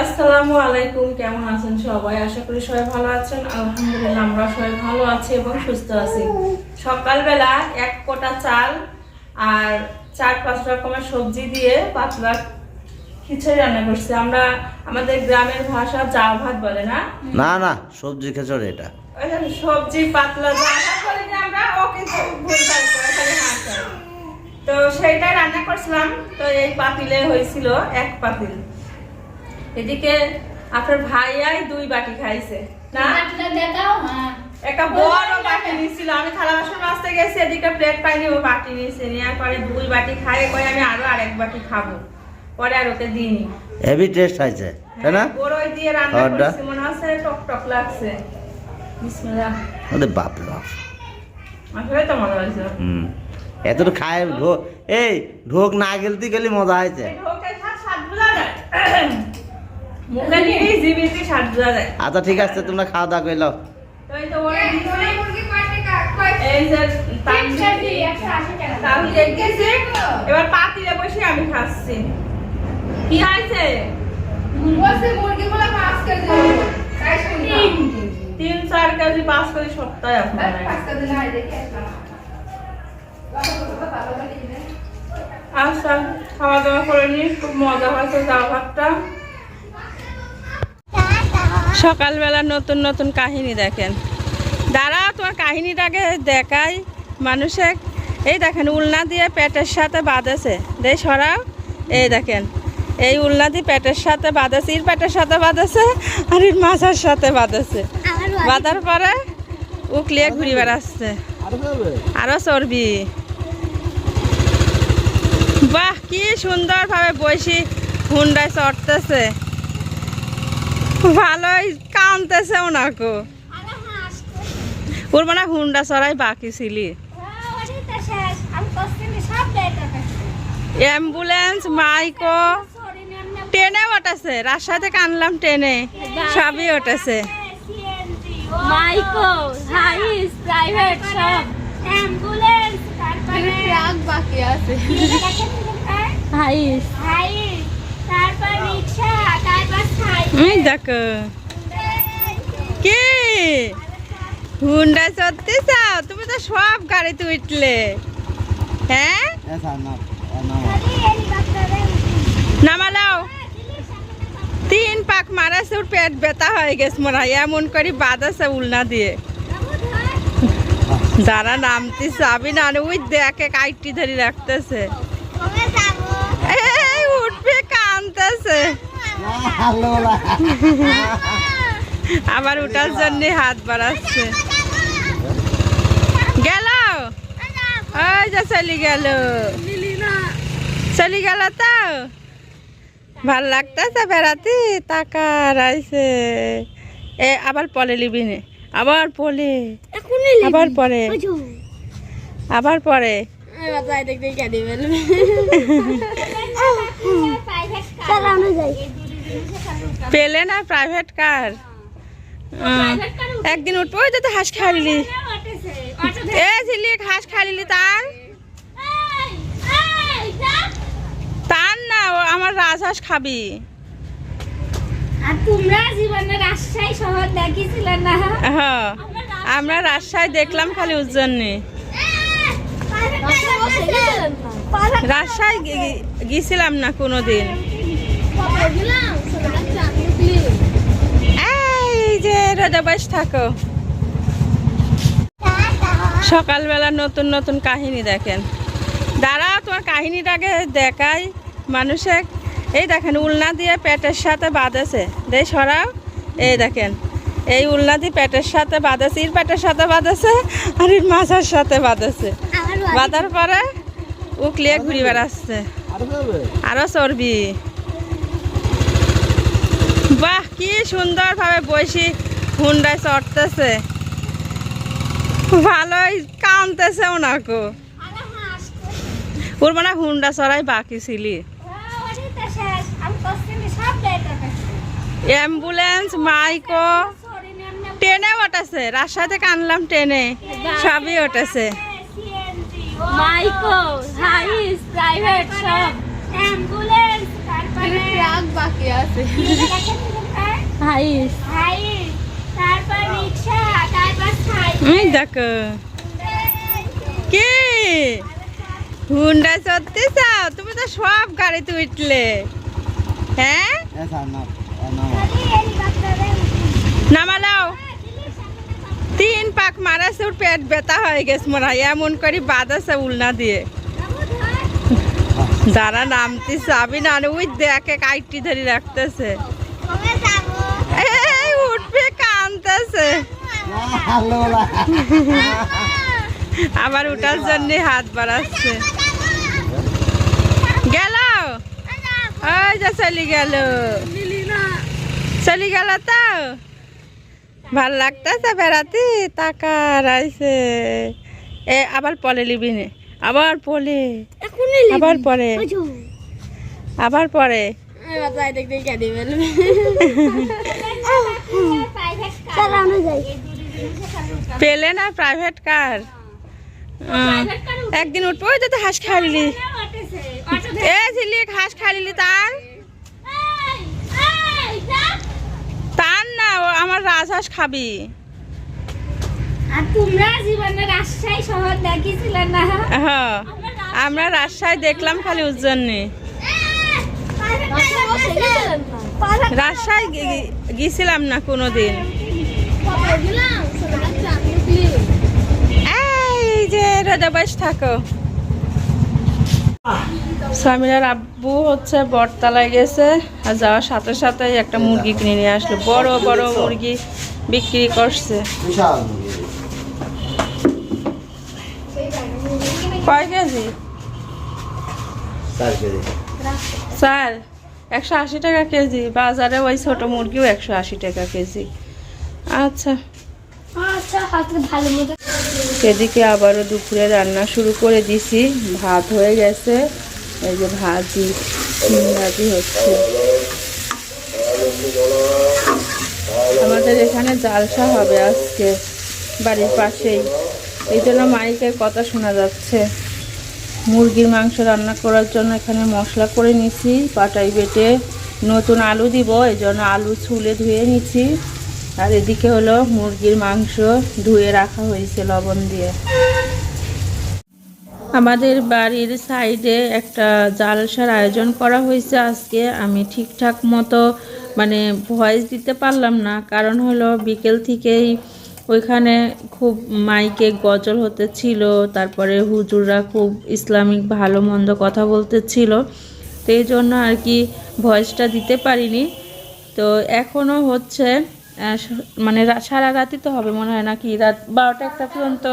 আসসালামু আলাইকুম কেমন আছেন সবাই? আশা করি সবাই ভালো আছেন। আলহামদুলিল্লাহ আমরা সবাই ভালো আছি এবং সুস্থ আছি। সকালবেলা এক কোটা চাল আর চার পাঁচ রকমের সবজি দিয়ে পাতলা খিচুড়ি রান্না করছি। আমরা আমাদের গ্রামের ভাষা জাল ভাত বলে না? না না সবজি খেচড়ি এটা। সবজি পাতলা বলি না আমরা ভালো হাত তো সেইটা রান্না করছিলাম। তো এই পাতিলে হয়েছিল এক পাতিল। এদিকে আপনার ভাইয়াই দুই বাটি খাইছে না? একটা বড় বাটি নিছিল আমি থালা বাসন মাজতে গেছি এদিকে প্লেট পাইনি ও বাটি নিয়েছে নেওয়ার পরে দুই বাটি খাই কই আমি আরও আরেক বাটি খাব পরে আর ওকে দিইনি। হেভি টেস্ট হয়েছে তাই না? বড়ই দিয়ে রান্না? করছি মনে হচ্ছে টক টক লাগছে। বিসমিল্লাহ। ওদের বাপ রে বাপ। আসলে তো মজা হয়েছে। হুম। এত খায় ঢোক এই ঢোক না গেলতে গেলে মজা হয়েছে। এই স্বাদ স্বাদ বোঝা যায়। আচ্ছা ঠিক আছে তোমরা খাওয়া দাওয়া করল তো এই তো ওরা দিছে। এই যে তাহলে দেখতেছি এবার পাতিলে বসে আমি খাচ্ছি। কি হয়েছে? তিন চার কেজি পাঁচ কেজি সপ্তাহে আপনার আচ্ছা খাওয়া দাওয়া করে নি খুব মজা হয়েছে চা ভাতটা। সকালবেলা নতুন নতুন কাহিনী দেখেন। দাঁড়া তোমার কাহিনীটাকে দেখাই। মানুষে এই দেখেন উলনা দিয়ে পেটের সাথে বাঁধেছে। দেই সরাও। এই দেখেন এই উলনা দিয়ে পেটের সাথে বাঁধেছে। এর পেটের সাথে বাঁধেছে আর এর মাথার সাথে বাঁধেছে। বাঁধার পরে উকলিয়ে ঘুরি বেড়াচ্ছে। আরও চর্বি বাহ কি সুন্দরভাবে বসি হুন্ডায় চড়তেছে। ভালোই কানতেছে ওনাকে। ওর মানে হুন্ডা চড়াই বাকি ছিলি। অ্যাম্বুলেন্স মাইকো। ট্রেনে ওঠেছে থেকে আনলাম ট্রেনে সবই ওঠেছে। মাইকো হাইস প্রাইভেট সব। অ্যাম্বুলেন্স তারপরে ট্রাক বাকি আছে। হাইস। হাইস তারপর রিকশা তারপর সাইকেল এই দেখো। কি? হুন্ডা চড়তে চাও? তুমি তো সব গাড়িতে উঠলে। হ্যাঁ? নামালাও। তিন পাক মারাছে ওর পেট ব্যথা হয়ে গেছে মনে হয়। এমন করে বাঁধাছে উলনা দিয়ে। যারা নামতে যাবি না ওই দেখে কাইটি ধরে রাখতেছে। উঠবে কানতেছে আবার উঠার জন্য হাত বাড়াচ্ছে। গেল? ওই যে চলে গেল। চলে গেল তো? ভালো লাগতেছে বেড়াতে? টাকা রাইছে এ আবার পলে লিবি নে। আবার পলে। আবার পরে। আবার পরে। চালানো যায় পেলে না প্রাইভেট কার একদিন উঠবো ওই তো হাঁস খাইলি। এ ঝিলি হাঁস খাইলি তার। তার না ও আমার রাজহাঁস খাবি। হ্যাঁ আমরা রাজশাহী দেখলাম খালি উজ্জন্যে রাজশাহী গে- গে- গেছিলাম না কোনো রোজা থাকো। সকালবেলা নতুন নতুন কাহিনী দেখেন। দাঁড়া তোমার কাহিনীটাকে দেখাই মানুষে এই দেখেন উলনা দিয়ে পেটের সাথে বাঁধেছে। দেই সরাও। এই দেখেন এই উলনা দিয়ে পেটের সাথে বাঁধেছে এর পেটের সাথে বাঁধেছে আর এর মাথার সাথে বাঁধেছে। বাঁধার পরে উকলিয়ে ঘুরি বেড়াচ্ছে। আরও চর্বি। বাহ কি সুন্দরভাবে বসি হুন্ডায় চড়তেছে। ভালোই কানতেছে ওনাকে। ওর মানে হুন্ডা চড়াই বাকি ছিলি। অ্যাম্বুলেন্স মাইকো ট্রেনে ওঠেছে। রাজশাহী থেকে আনলাম ট্রেনে সবই ওঠেছে। মাইকো হাইস প্রাইভেট সব। অ্যাম্বুলেন্স তারপরে ট্রাক বাকি আছে। হাইস হাইস তারপর রিক্সা তারপর সাইকেল এই দেখো। কে? হুন্ডা চড়তে চাও? তুমি তো সব গাড়িতে উঠলে। হ্যাঁ? নামালাও। তিন পাক মারাছে ওর পেট ব্যথা হয়ে গেছে মোরা এমন করে বাদাছে উলনা দিয়ে। যারা নামতে চাবি না। ওই দেখে কাইটি ধরে রাখতেছে এই উঠবে কানতেছে আবার উঠার জন্য হাত বাড়াচ্ছে। গেল? ওই যে চলে গেল। চলে গেল তো? ভালো লাগতেছে বেড়াতে? টাকা রাইছে এ আবার পলে লিবি নে। আবার পলে। আবার পরে। আবার পরে। চালানো যায় পেলে না প্রাইভেট কার একদিন উঠবো ওই তো হাঁস খাইলি। এ ঝিলি হাঁস খাইলি তার? তার না ও আমার রাজহাঁস খাবি। হ্যাঁ আমরা রাজশাহী দেখলাম খালি উজ্জন্যে রাজশাহী গে- গে- গেছিলাম না কোনো দিন এই যে রোদে বস থাকো। সামিরার আব্বু হচ্ছে বটতলায় গেছে আর যাওয়ার সাথে সাথে একটা মুরগি কিনে নিয়ে আসলো। বড় বড় মুরগি বিক্রি করছে। কয় কেজি। স্যার একশো আশি টাকা কেজি। বাজারে ওই ছোট মুরগিও একশো আশি টাকা কেজি। আচ্ছা। আচ্ছা হাতে এদিকে আবারও দুপুরে রান্না শুরু করে দিছি। ভাত হয়ে গেছে। এই যে ভাজি ভাজি হচ্ছে। আমাদের এখানে জালসা হবে আজকে বাড়ির পাশেই। এই জন্য মাইকের কথা শোনা যাচ্ছে। মুরগির মাংস রান্না করার জন্য এখানে মশলা করে নিছি পাটাই বেটে। নতুন আলু দিব এই জন্য আলু ছুলে ধুয়ে নিছি। আর এদিকে হলো মুরগির মাংস ধুয়ে রাখা হয়েছে লবণ দিয়ে। আমাদের বাড়ির সাইডে একটা জালসার আয়োজন করা হয়েছে আজকে। আমি ঠিকঠাক মতো মানে ভয়েস দিতে পারলাম না। কারণ হলো বিকেল থেকেই ওইখানে খুব মাইকে গজল হতে ছিল, তারপরে হুজুররা খুব ইসলামিক ভালো মন্দ কথা বলতে ছিল। তো এই জন্য আর কি ভয়েসটা দিতে পারিনি। তো এখনও হচ্ছে মানে সারা রাতই তো হবে মনে হয় নাকি? রাত বারোটা একটা পর্যন্ত,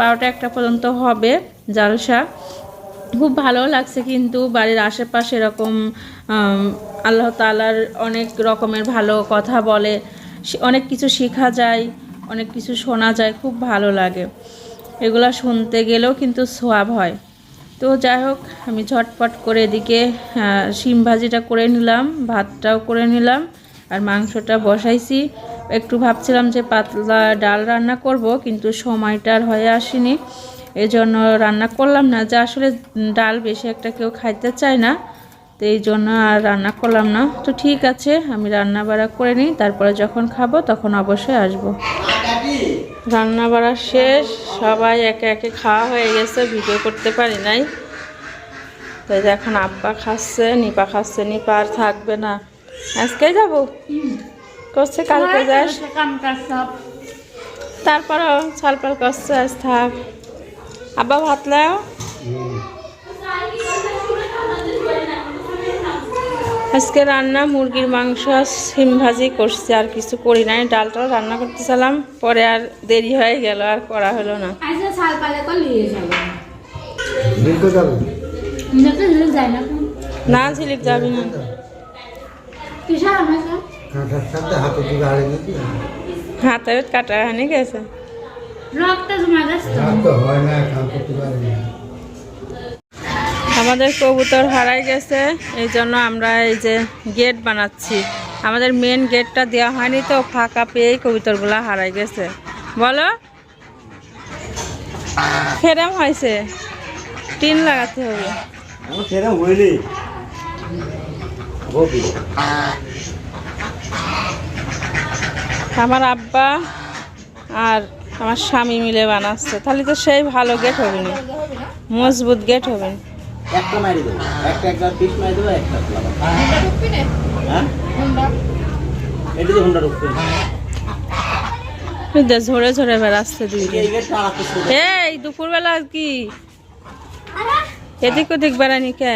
বারোটা একটা পর্যন্ত হবে জালসা। খুব ভালো লাগছে কিন্তু বাড়ির আশেপাশে এরকম আল্লাহ তালার অনেক রকমের ভালো কথা বলে। অনেক কিছু শেখা যায়, অনেক কিছু শোনা যায়, খুব ভালো লাগে। এগুলো শুনতে গেলেও কিন্তু সোয়াব হয়। তো যাই হোক, আমি ঝটপট করে এদিকে শিম ভাজিটা করে নিলাম, ভাতটাও করে নিলাম। আর মাংসটা বসাইছি। একটু ভাবছিলাম যে পাতলা ডাল রান্না করব, কিন্তু সময়টা আর হয়ে আসেনি। এই জন্য রান্না করলাম না। যে আসলে ডাল বেশি একটা কেউ খাইতে চায় না, তো এই জন্য আর রান্না করলাম না। তো ঠিক আছে, আমি রান্না বাড়া করে নিই, তারপরে যখন খাব তখন অবশ্যই আসব। রান্না বাড়া শেষ। সবাই একে একে খাওয়া হয়ে গেছে, ভিডিও করতে পারি নাই। তাই এখন আব্বা খাচ্ছে, নিপা খাচ্ছে। নিপা আর থাকবে না। আজকেই যাব। করছে কালকে যাস? তারপরও ছালপাল করছে আজ থাক। আব্বা ভাত লাও আজকে রান্না মুরগির মাংস আর সিম ভাজি করছি আর কিছু করি নাই। ডালটাও রান্না করতেছিলাম পরে আর দেরি হয়ে গেল আর করা হলো না। আচ্ছা ছাল পালে তো নিয়ে যাবে। বিলকুল যাবে। যাতে ঝুলে যায় না। না ঝিলিক যাবি না কিসা আমাকে কাঁটার সাথে হাতে কাটা হানি গেছে। রক্ত জমা যাচ্ছে তো। তো হয় না কাম করতে পারি না। আমাদের কবুতর হারাই গেছে এই জন্য আমরা এই যে গেট বানাচ্ছি। আমাদের মেন গেটটা দেওয়া হয়নি তো ফাঁকা পেয়েই কবুতরগুলো হারাই গেছে। বলো খেরাম হয়েছে। টিন লাগাতে হবে। আমার সেরকম আমার আব্বা আর আমার স্বামী মিলে বানাচ্ছে। তাহলে তো সেই ভালো গেট হবে না। মজবুত গেট হবে একটা মারি দেবো। একটা একটা পিস মারি দেবো একটা হ্যাঁ। এটা যে হুন্ডা ঢুকবে ঝরে ঝরে বেড়াচ্ছে আর এই দুপুরবেলা কি? এদিক ওদিক বেড়ানি কে?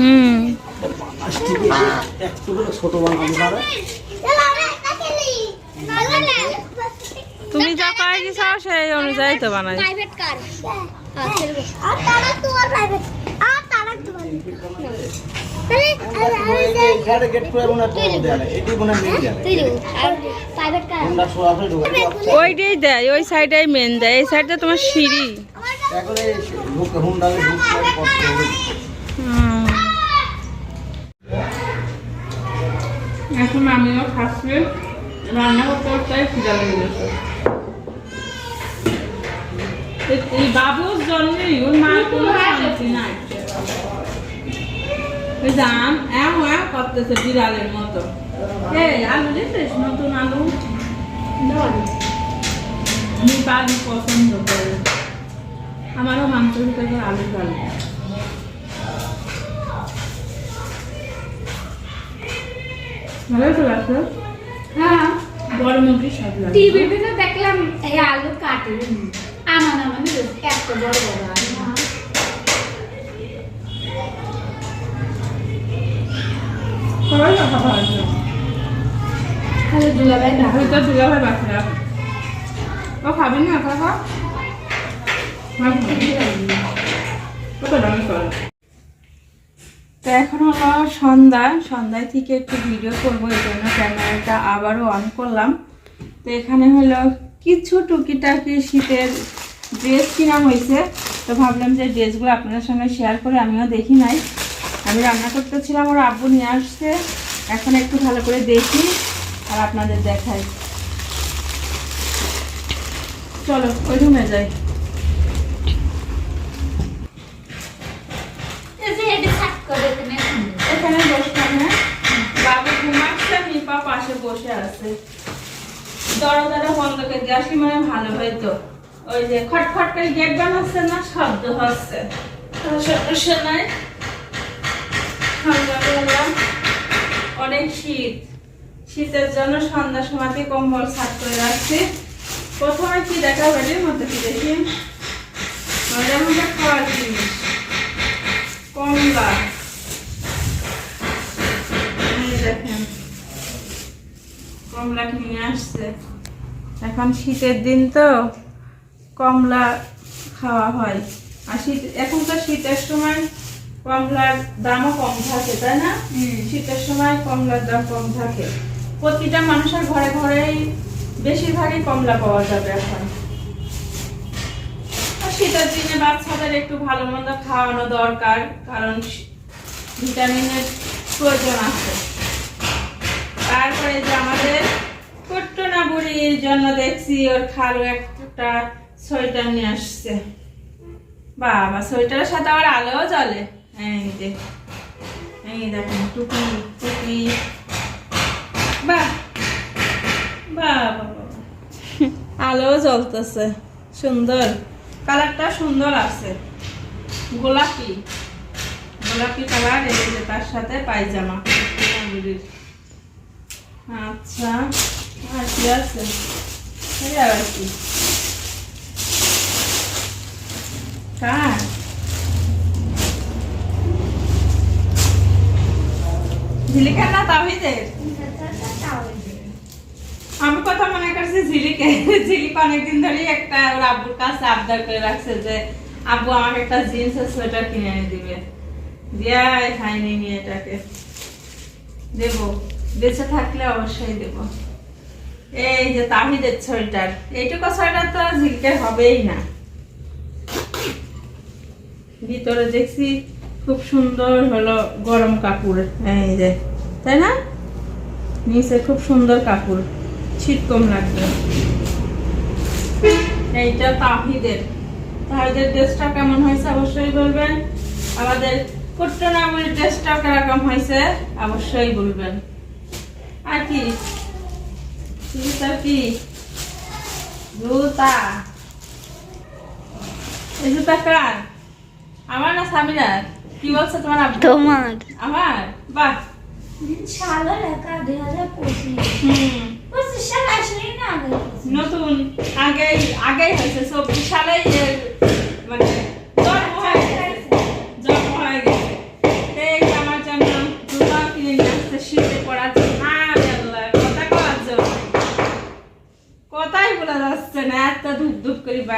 হুম। তুমি যা পাই দিছাও সেই অনুযায়ী তো বানাই। ওইটাই দেয়, ওই মেন দেয়, এই সাইডে তোমার সিঁড়ি। এখন আমিও খাচ্ছি, রান্না করতে করতে খিদা লেগে গেছে। এই বাবুর জন্যই, ওর মার কোনো শান্তি নাই। করতেছে মতো। আলু আমি পছন্দ আমারও মাংস ভিতরে আলু ভালো ভালো তো লাগছে হ্যাঁ। বড় মুরগি সব লাগে টিভিতে তো দেখলাম এই আলু কাটে। আমার আমার এত বড় বড় আলু। সবাই খালি দুলাভাই না ওইটা দিলে ভাই বাচ্চারা ও খাবি না কাকা তো এখন হলো সন্ধ্যা। সন্ধ্যায় থেকে একটু ভিডিও করব, এই জন্য ক্যামেরাটা আবারও অন করলাম। তো এখানে হলো কিছু টুকিটাকি শীতের ড্রেস কিনা হয়েছে। তো ভাবলাম যে ড্রেসগুলো আপনাদের সঙ্গে শেয়ার করে আমিও দেখি নাই। আমি রান্না করতেছিলাম, ওর আব্বু নিয়ে আসছে। এখন একটু ভালো করে দেখি আর আপনাদের দেখাই। চলো, ওই রুমে যাই এই যে এটা সাত করে তুমি এখানে বসলাম হ্যাঁ? বাবু ঘুমাচ্ছে নিপা পাশে বসে আছে। দরজাটা বন্ধ করে দিয়ে মানে ভালো হইতো। ওই যে খটখট করে গেট বানাচ্ছে না শব্দ হচ্ছে। সমস্যা নাই সন্ধ্যাবেলা অনেক শীত। শীতের জন্য সন্ধ্যার সময়তে কম্বল সাত করে রাখছি। প্রথমে কি দেখা বেড়ের মধ্যে কি দেখি? মজার মধ্যে খাওয়ার জিনিস। কমলা এই দেখেন কমলা কিনে আসছে। এখন শীতের দিন তো কমলা খাওয়া হয়। আর শীত এখন তো শীতের সময় কমলার দামও কম থাকে তাই না? শীতের সময় কমলার দাম কম থাকে। প্রতিটা মানুষের ঘরে ঘরেই বেশিরভাগই কমলা পাওয়া যাবে এখন। শীতের দিনে বাচ্চাদের একটু ভালো মন্দ খাওয়ানো দরকার কারণ ভিটামিনের প্রয়োজন আছে। তারপরে যে আমাদের কট্টনা বুড়ির জন্য দেখছি, ওর খালু একটা সোয়েটার নিয়ে আসছে। বাবা, সোয়েটারের সাথে আবার আলোও জ্বলে। এই যে, এই দেখেন, টুপি টুপি। বাহ বাবা আলোও জ্বলতেছে, সুন্দর। কালারটা সুন্দর আছে। গোলাপি। গোলাপি কালার, এই তার সাথে পায়জামা। আচ্ছা আর কি আছে? আমি কথা মনে করছি ঝিলিকে। ঝিলিক অনেকদিন ধরেই একটা ওর আব্বুর কাছে আবদার করে রাখছে যে, আব্বু, আমাকে একটা জিন্সের সোয়েটার কিনে এনে দিবে। দিয়া খাইনি নিয়ে এটাকে। দেব। বেঁচে থাকলে অবশ্যই দেব। এই যে তাহিদের সোয়েটার এইটুকু সোয়েটার তো ঝিলকে হবেই না। ভিতরে দেখছি খুব সুন্দর হলো গরম কাপড়, এই যে, তাই না? নিচে খুব সুন্দর কাপড় শীত কম লাগবে। এইটা তাহিদের। তাহিদের ড্রেসটা কেমন হয়েছে অবশ্যই বলবেন। আমাদের কুট্টনামুর টেস্টটা কেরকম হয়েছে, অবশ্যই বলবেন। আর কি জুতা কি জুতা এই জুতা কার আমার না সামিরার কি বলছে তোমার? তোমার আমার বাহ সাল আগে নতুন আগেই আগেই হয়েছে চব্বিশ সালেই মানে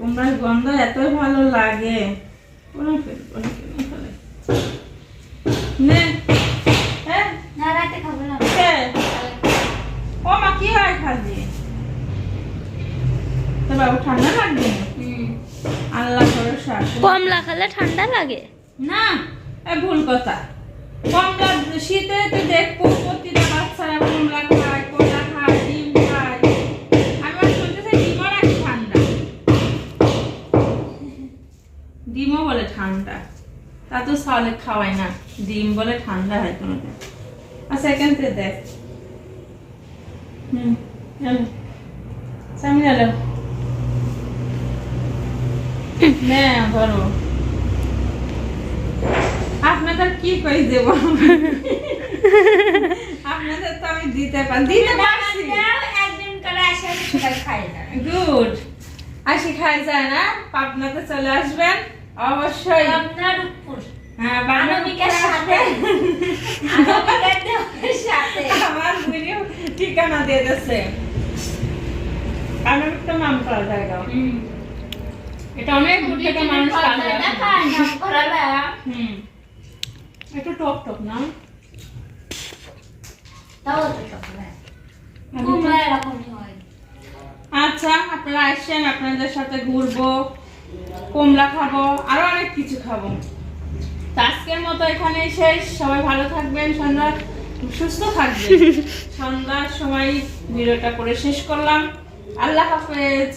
কুমড়ার গন্ধ এতই ভালো লাগে। ফেলব না, হ্যাঁ? না কে? ও মা কি হয় খালি? তো বাবু ঠান্ডা লাগবে? আল্লাহ ভরসা। কমলা খেলে ঠান্ডা লাগে? না এ ভুল কথা। হয় আচ্ছা এখান থেকে দেখ। হুম সামনে নে ধরো। আপনাদের কি করে দেব? আপনাদের তো আমি দিতে পারি দিতে পারছি। একদিন করে আসে সবাই খাই না। গুড। আসি খাই যায় না পাবনাতে চলে আসবেন। অবশ্যই। আপনার উপর। হ্যাঁ মানবিকের সাথে। মানবিকের সাথে। আমার ভিডিও ঠিকানা দিয়ে দিচ্ছে আমি একটা নাম করা জায়গা এটা অনেক দূর থেকে মানুষ হুম। একটু টক টক না? তাও তো সকালে কুমড়া আচ্ছা আপনারা আসছেন আপনাদের সাথে ঘুরবো কমলা খাব আরও অনেক কিছু খাব। তো আজকের মতো এখানে শেষ। সবাই ভালো থাকবেন সন্ধ্যা সুস্থ থাকবেন। সন্ধ্যার সময় ভিডিওটা করে শেষ করলাম। আল্লাহ হাফেজ।